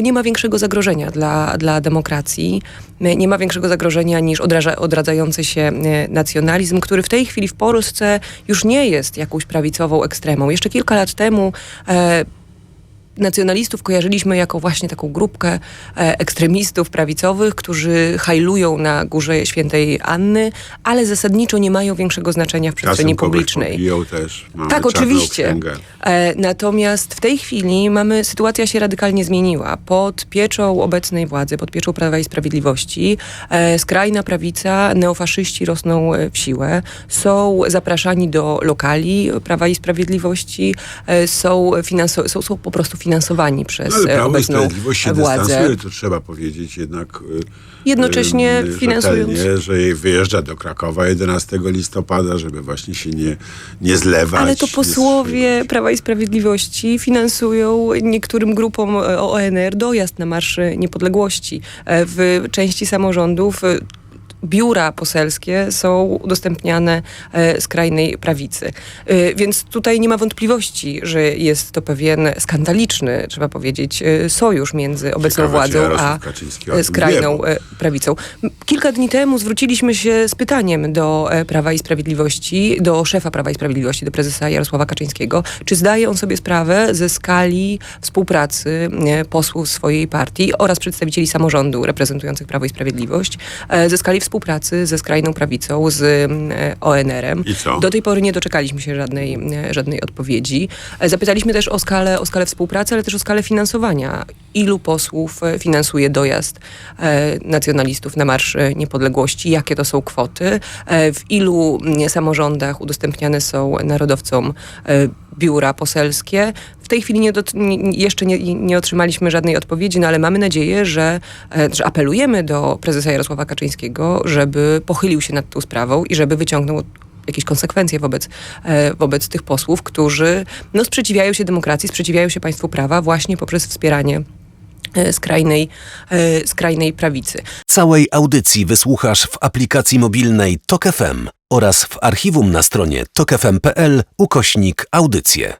Nie ma większego zagrożenia dla, dla demokracji, nie ma większego zagrożenia niż odraża, odradzający się e, nacjonalizm, który w tej chwili w Polsce już nie jest jakąś prawicową ekstremą. Jeszcze kilka lat temu e, nacjonalistów kojarzyliśmy jako właśnie taką grupkę e, ekstremistów prawicowych, którzy hajlują na górze świętej Anny, ale zasadniczo nie mają większego znaczenia w przestrzeni Czasem publicznej. też. Mamy Tak, oczywiście. księgę. E, natomiast w tej chwili mamy, sytuacja się radykalnie zmieniła. Pod pieczą obecnej władzy, pod pieczą Prawa i Sprawiedliwości, e, skrajna prawica, neofaszyści rosną w siłę, są zapraszani do lokali Prawa i Sprawiedliwości, są, finanso- są, są po prostu finansowani przez No, ale Prawo i Sprawiedliwość się władzę. dystansuje, to trzeba powiedzieć jednak y, Jednocześnie y, finansując- że jej wyjeżdża do Krakowa 11 listopada, żeby właśnie się nie, nie zlewać. Ale to posłowie. Prawa i Sprawiedliwości finansują niektórym grupom e, ONR dojazd na Marsz Niepodległości. E, W części samorządów biura poselskie są udostępniane e, skrajnej prawicy. E, Więc tutaj nie ma wątpliwości, że jest to pewien skandaliczny, trzeba powiedzieć, e, sojusz między obecną Ciekawe, władzą a e, skrajną wie, bo- e, prawicą. Kilka dni temu zwróciliśmy się z pytaniem do e, Prawa i Sprawiedliwości, do szefa Prawa i Sprawiedliwości, do prezesa Jarosława Kaczyńskiego, czy zdaje on sobie sprawę ze skali współpracy e, posłów swojej partii oraz przedstawicieli samorządu reprezentujących Prawo i Sprawiedliwość, e, ze skali współpracy ze skrajną prawicą, z e, ONR-em. I co? Do tej pory nie doczekaliśmy się żadnej, e, żadnej odpowiedzi. E, Zapytaliśmy też o skalę, o skalę współpracy, ale też o skalę finansowania. Ilu posłów finansuje dojazd nacjonalistów na Marsz Niepodległości? Jakie to są kwoty? W ilu mm, samorządach udostępniane są narodowcom biura poselskie? W tej chwili nie dot, nie, jeszcze nie, nie otrzymaliśmy żadnej odpowiedzi, no ale mamy nadzieję, że, e, że apelujemy do prezesa Jarosława Kaczyńskiego, żeby pochylił się nad tą sprawą i żeby wyciągnął jakieś konsekwencje wobec, e, wobec tych posłów, którzy no, sprzeciwiają się demokracji, sprzeciwiają się państwu prawa właśnie poprzez wspieranie e, skrajnej, skrajnej prawicy. Całej audycji wysłuchasz w aplikacji mobilnej Tok FM oraz w archiwum na stronie tokefm.pl ukośnik audycje.